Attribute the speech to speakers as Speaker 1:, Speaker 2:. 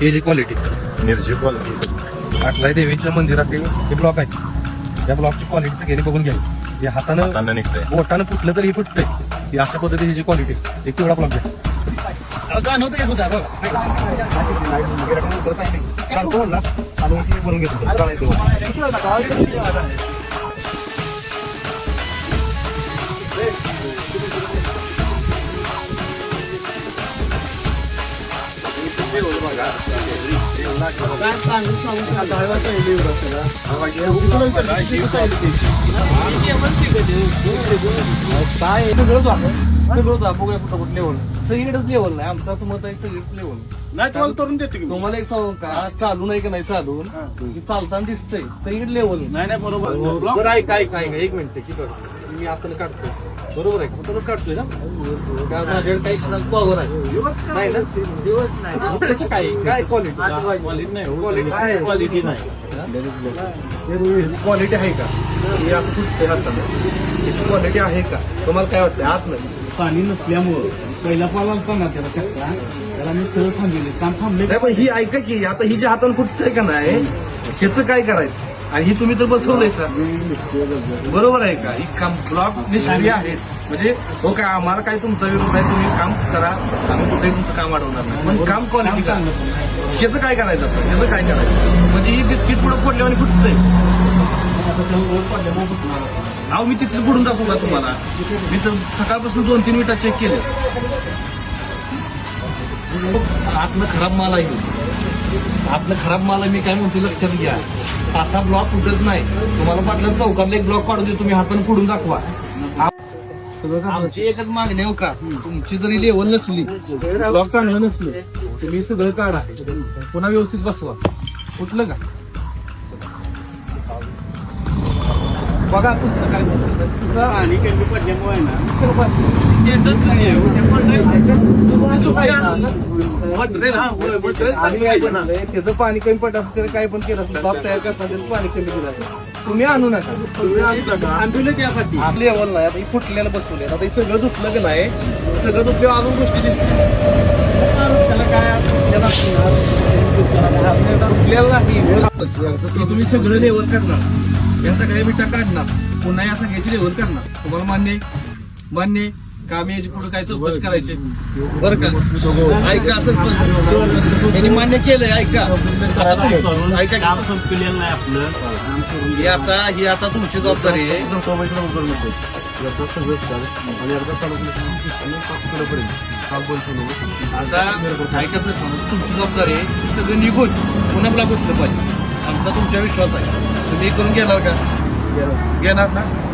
Speaker 1: हे जी क्वालिटी
Speaker 2: निर्जीव क्वालिटी
Speaker 1: अकलाई देवीच्या मंदिरातील हे ब्लॉक आहे. त्या ब्लॉकची क्वालिटी सगळ्यांनी बघून घ्यावी हे हातानं
Speaker 2: हातानं निघतंय.
Speaker 1: बोटानं फुटलं तरी हे फुटतंय. ही अशा पद्धतीची जी क्वालिटी एक पिवळा ब्लॉक घ्या.
Speaker 3: काय बघूया कुठं लेवल सगळीकडेच लेवल नाही आमचं असं मत आहे सगळीच लेवल
Speaker 4: नाही तुम्हाला तरुण देतो की.
Speaker 3: तुम्हाला एक सांगू का चालू नाही का नाही चालून चालताना दिसतंय सगळीकडे लेवल
Speaker 4: नाही नाही बरोबर
Speaker 1: ऐका एक मिनिट. मी आपण काढतो. बरोबर आहे. का? काढतोय ना?
Speaker 3: त्या माझ्याकडे काही क्षणात पॉवर आहे.
Speaker 1: नाही ना?
Speaker 3: दिवस नाही.
Speaker 1: कसं काय? काय क्वालिटी
Speaker 3: क्वालिटी नाही.
Speaker 1: काय
Speaker 2: क्वालिटी नाही.
Speaker 1: क्वालिटी आहे का? हे असं क्वालिटी आहे का? तुम्हाला काय वाटतं आत नाही.
Speaker 4: पाणी नसल्यामुळं. पहिला पाला ना त्याला कच्चा त्याला मी सगळं थांबले काम थांबले
Speaker 1: पण ही ऐका की आता ही जी हातानं फुटतंय का नाही ह्याचं काय करायचं? आणि ही तुम्ही तर बसवलंय सर. बरोबर आहे का? ही काम ब्लॉक निष्क्रिय आहेत. म्हणजे हो काय आम्हाला काय तुमचा विरोध आहे तुम्ही काम करा. आम्ही कुठेही तुमचं काम वाढवणार नाही. पण काम क्वालिटी करा. ह्याचं काय करायचं ह्याचं काय करायचं? म्हणजे ही बिस्किट पुढे फोडल्यावर फुटतंय. अहो मी तिथलं पुढून दाखवू का तुम्हाला? मी सर सकाळपासून दोन तीन मिनिटात चेक केले. आतनं खराब माल आहे. आतनं खराब माल मी काय म्हणतो लक्षात घ्या. असा ब्लॉक फुटत नाही. तुम्हाला पाटलं चौकातला एक ब्लॉक काढून दे तुम्ही हातानं फोडून दाखवा. आमची एकच मागणी आहे हो का? तुमची जरी लेवल नसली ब्लॉक चांगलं नसलं तुम्ही सगळं काढा. पुन्हा व्यवस्थित बसवा. कुठलं का? बघा तुमचं काय. तसं
Speaker 4: पाणी कमी पडल्यामुळे ना
Speaker 1: येतच नाही त्याचं पाणी कमी पडलं असं त्याला काय पण केलं बाप तयार करताना त्याचं पाणी कमी दिलं असेल तुम्ही आणू नका. तुम्ही आणू नका.
Speaker 4: आंबीला त्यासाठी.
Speaker 1: आपली लेवल नाही. आता ही फुटलेलं बसवले आता हे सगळं दुखलं की नाही सगळं दुखल्यावर अजून गोष्टी दिसतील.
Speaker 4: त्याला काय त्याला
Speaker 1: नाही. हे तुम्ही सगळं लेवल करणार. या सगळ्या मिठा काढणार. पुन्हा या सगळ्याची लेवल करणार. तुम्हाला मान्य आहे? मान्य आहे? का आम्ही याची पुढे काय चौकशी करायची? बरं का? ऐका असं यांनी मान्य केलंय ऐका. ऐका.
Speaker 4: काम संपलेलं नाही आपलं
Speaker 1: ही आता ही आता तुमची जबाबदारी आहे. आता ऐका सर तुमची जबाबदारी आहे. हे सगळं निघून पुन्हा ब्लॉक बसलं पाहिजे. आमचा तुमच्या विश्वास आहे. तुम्ही करून घेणार का? घेणार ना?